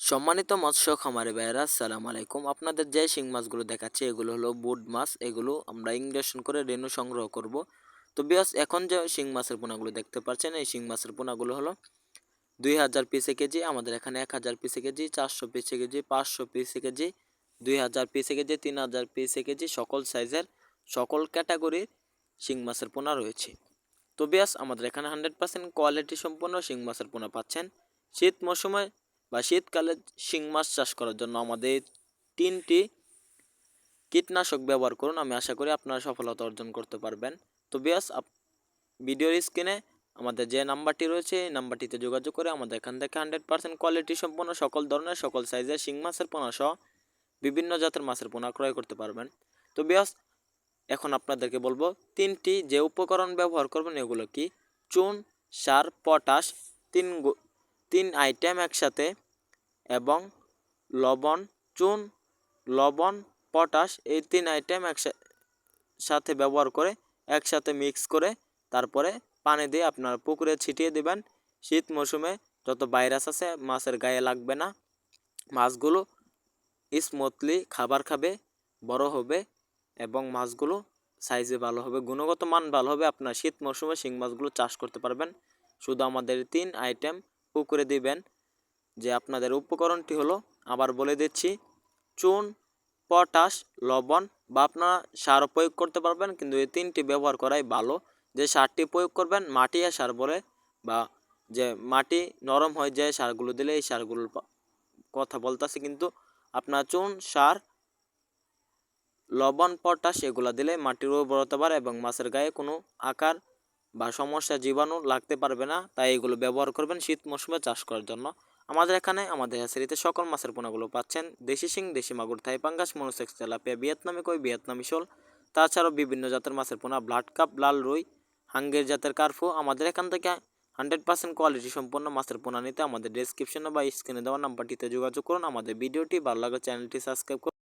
সম্মানিত মৎস্য খামারে ভাইয়েরা সালাম আলাইকুম। আপনাদের যে শিং মাছগুলো দেখাচ্ছে, এগুলো হলো বুড মাছ। এগুলো আমরা ইঞ্জেকশন করে রেনু সংগ্রহ করব। তো বিয়াস এখন যে শিং মাছের পোনাগুলো দেখতে পাচ্ছেন, এই শিং মাছের পোনাগুলো হলো দুই হাজার পিসে কেজি, আমাদের এখানে এক হাজার পিসে কেজি, চারশো পিসে কেজি, পাঁচশো পিসে কেজি, দুই হাজার পিসে কেজি, তিন হাজার পিসে কেজি, সকল সাইজের, সকল ক্যাটাগরির শিং মাছের পোনা রয়েছে। তো বিয়াস আমাদের এখানে হান্ড্রেড পার্সেন্ট কোয়ালিটি সম্পন্ন শিং মাছের পোনা পাচ্ছেন। শীত মৌসুমে বা শীতকালে শিং মাছ চাষ করার জন্য আমাদের তিনটি কীটনাশক ব্যবহার করুন, আমি আশা করি আপনারা সফলতা অর্জন করতে পারবেন। তো বিয়াস ভিডিওর স্ক্রিনে আমাদের যে নাম্বারটি রয়েছে, এই নাম্বারটিতে যোগাযোগ করে আমাদের এখান থেকে হান্ড্রেড পার্সেন্ট কোয়ালিটি সম্পন্ন সকল ধরনের, সকল সাইজের শিং মাছের পোনা সহ বিভিন্ন জাতের মাছের পোনা ক্রয় করতে পারবেন। তো বিয়াস এখন আপনাদেরকে বলব তিনটি যে উপকরণ ব্যবহার করবেন, এগুলো কি? চুন, সার, পটাশ, তিন তিন আইটেম একসাথে এবং লবণ, চুন, লবণ, পটাশ এই তিন আইটেম একসাথে সাথে ব্যবহার করে একসাথে মিক্স করে তারপরে পানি দিয়ে আপনার পুকুরে ছিটিয়ে দেবেন। শীত মৌসুমে যত ভাইরাস আছে মাছের গায়ে লাগবে না। মাছগুলো স্মুথলি খাবার খাবে, বড় হবে এবং মাছগুলো সাইজে ভালো হবে, গুণগত মান ভালো হবে। আপনার শীত মৌসুমে শিং মাছগুলো চাষ করতে পারবেন। শুধু আমাদের তিন আইটেম পুকুরে দিবেন যে আপনাদের উপকরণটি হলো, আবার বলে দিচ্ছি, চুন, পটাশ, লবণ বা আপনারা সার প্রয়োগ করতে পারবেন, কিন্তু এই তিনটি ব্যবহার করাই ভালো। যে সারটি প্রয়োগ করবেন, মাটি আর সার বলে, বা যে মাটি নরম হয়ে যায় সারগুলো দিলে এই সারগুলোর কথা বলতেছি, কিন্তু আপনার চুন, সার, লবণ, পটাশ এগুলো দিলে মাটির উর্বরতা বাড়ে এবং মাছের গায়ে কোনো আকার বা সমস্যা জীবাণু লাগতে পারবে না, তাই এগুলো ব্যবহার করবেন শীত মৌসুমে চাষ করার জন্য। আমাদের এখানে, আমাদের হ্যাচারিতে সকল মাছের পোনাগুলো পাচ্ছেন। দেশি শিং, দেশি মাগুর, থাই পাঙ্গাস, মনোসেক্স, তেলাপিয়া, ভিয়েতনামি কই, ভিয়েতনামি শোল। তাছাড়াও বিভিন্ন জাতের মাছের পোনা, ব্লাড কাপ, লাল রুই, হাঙ্গের জাতের কার্ফু। আমাদের এখান থেকে হান্ড্রেড পার্সেন্ট কোয়ালিটি সম্পন্ন মাছের পোনা নিতে আমাদের ডেসক্রিপশনে বা স্ক্রিনে দেওয়া নাম্বারটিতে যোগাযোগ করুন। আমাদের ভিডিওটি ভালো লাগলে চ্যানেলটি সাবস্ক্রাইব করুন।